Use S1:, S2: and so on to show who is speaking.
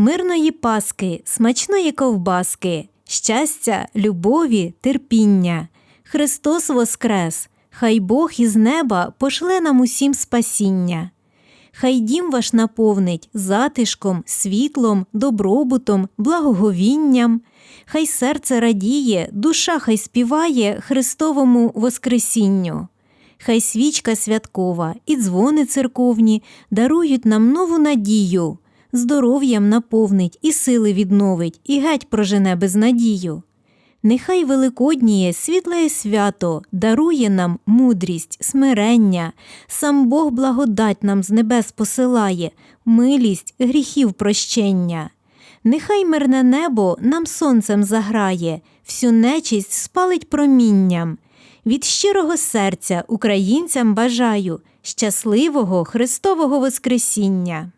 S1: Мирної паски, смачної ковбаски, щастя, любові, терпіння. Христос воскрес! Хай Бог із неба пошле нам усім спасіння. Хай дім ваш наповнить затишком, світлом, добробутом, благоговінням. Хай серце радіє, душа хай співає Христовому Воскресінню. Хай свічка святкова і дзвони церковні дарують нам нову надію, здоров'ям наповнить і сили відновить, і геть прожене безнадію. Нехай великодніє світле свято дарує нам мудрість, смирення, сам Бог благодать нам з небес посилає, милість, гріхів прощення. Нехай мирне небо нам сонцем заграє, всю нечисть спалить промінням. Від щирого серця українцям бажаю щасливого Христового Воскресіння.